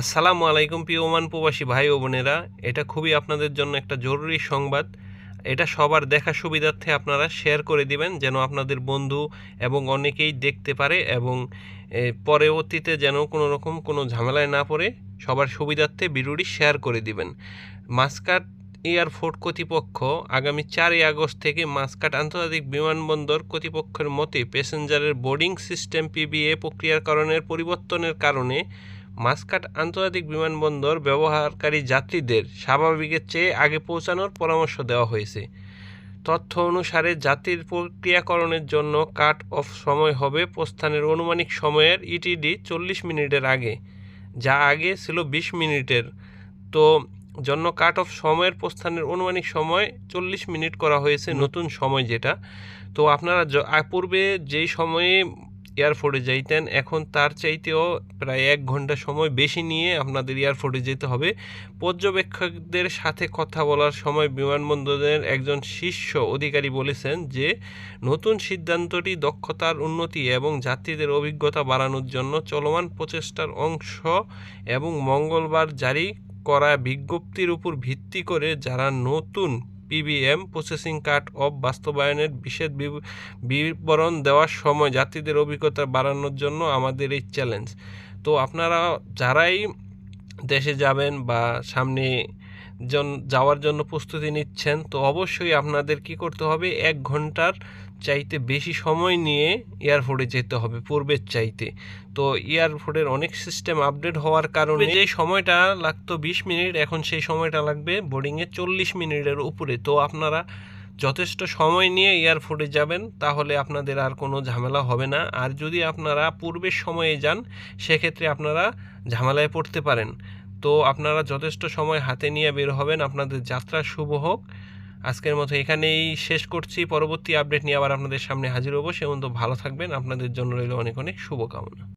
আসসালামু আলাইকুম প্রিয় ওমান প্রবাসী ভাই ও বোনেরা। এটা খুবই আপনাদের জন্য একটা জরুরি সংবাদ। এটা সবার দেখা সুবিধার্থে আপনারা শেয়ার করে দিবেন, যেন আপনাদের বন্ধু এবং অনেকেই দেখতে পারে এবং পরবর্তীতে যেন কোনো রকম কোনো ঝামেলায় না পড়ে সবার সুবিধার্থে ভিডিওটি শেয়ার করে দিবেন। মাস্কাট এয়ারপোর্ট কর্তৃপক্ষ আগামী চারই আগস্ট থেকে মাস্কাট আন্তর্জাতিক বিমানবন্দর কর্তৃপক্ষের মতে, প্যাসেঞ্জারের বোর্ডিং সিস্টেম পিবিএ প্রক্রিয়াকরণের পরিবর্তনের কারণে মাস্কাট আন্তর্জাতিক বিমানবন্দর ব্যবহারকারী যাত্রীদের স্বাভাবিকের চেয়ে আগে পৌঁছানোর পরামর্শ দেওয়া হয়েছে। তথ্য অনুসারে যাত্রীর প্রক্রিয়াকরণের জন্য কাট অফ সময় হবে প্রস্থানের অনুমানিক সময়ের ইটিডি চল্লিশ মিনিটের আগে যা আগে ছিল বিশ মিনিটের। তো জন্য কাট অফ সময়ের প্রস্থানের অনুমানিক সময় চল্লিশ মিনিট করা হয়েছে নতুন সময় যেটা। তো আপনারা পূর্বে যেই সময়ে এয়ারপোর্টে যাইতেন। এখন তার চাইতেও প্রায় এক ঘণ্টা সময় বেশি নিয়ে আপনাদের এয়ারপোর্টে যেতে হবে। পর্যবেক্ষকদের সাথে কথা বলার সময় বিমানবন্দরের একজন শীর্ষ অধিকারী বলেছেন যে, নতুন সিদ্ধান্তটি দক্ষতার উন্নতি এবং যাত্রীদের অভিজ্ঞতা বাড়ানোর জন্য চলমান প্রচেষ্টার অংশ এবং মঙ্গলবার জারি করা বিজ্ঞপ্তির উপর ভিত্তি করে যারা নতুন পিবিএম প্রসেসিং কার্ড অফ বাস্তবায়নের বিশেষ বিব- বিবরণ দেওয়ার সময় যাত্রীদের অভিজ্ঞতা বাড়ানোর জন্য আমাদের এই চ্যালেঞ্জ তো আপনারা যারাই দেশে যাবেন বা সামনে জন, যাওয়ার জন্য প্রস্তুতি নিচ্ছেন, তো অবশ্যই আপনাদের কি করতে হবে, এক ঘণ্টার চাইতে বেশি সময় নিয়ে এয়ারপোর্টে যেতে হবে, পূর্বের চাইতে। তো এয়ারপোর্টের অনেক সিস্টেম আপডেট হওয়ার কারণে যে সময়টা লাগতো বিশ মিনিট, এখন সেই সময়টা লাগবে বোর্ডিংয়ে চল্লিশ মিনিটের উপরে। তো আপনারা যথেষ্ট সময় নিয়ে এয়ারপোর্টে যাবেন, তাহলে আপনাদের আর কোনো ঝামেলা হবে না। আর যদি আপনারা পূর্বের সময়ে যান, সেক্ষেত্রে আপনারা ঝামেলায় পড়তে পারেন। তো আপনারা যথেষ্ট সময় হাতে নিয়ে বের হবেন। আপনাদের যাত্রা শুভ হোক। আজকের মতো এখানেই শেষ করছি। পরবর্তী আপডেট নিয়ে আবার আপনাদের সামনে হাজির হব। সে পর্যন্ত ভালো থাকবেন। আপনাদের জন্য রইল অনেক অনেক শুভকামনা।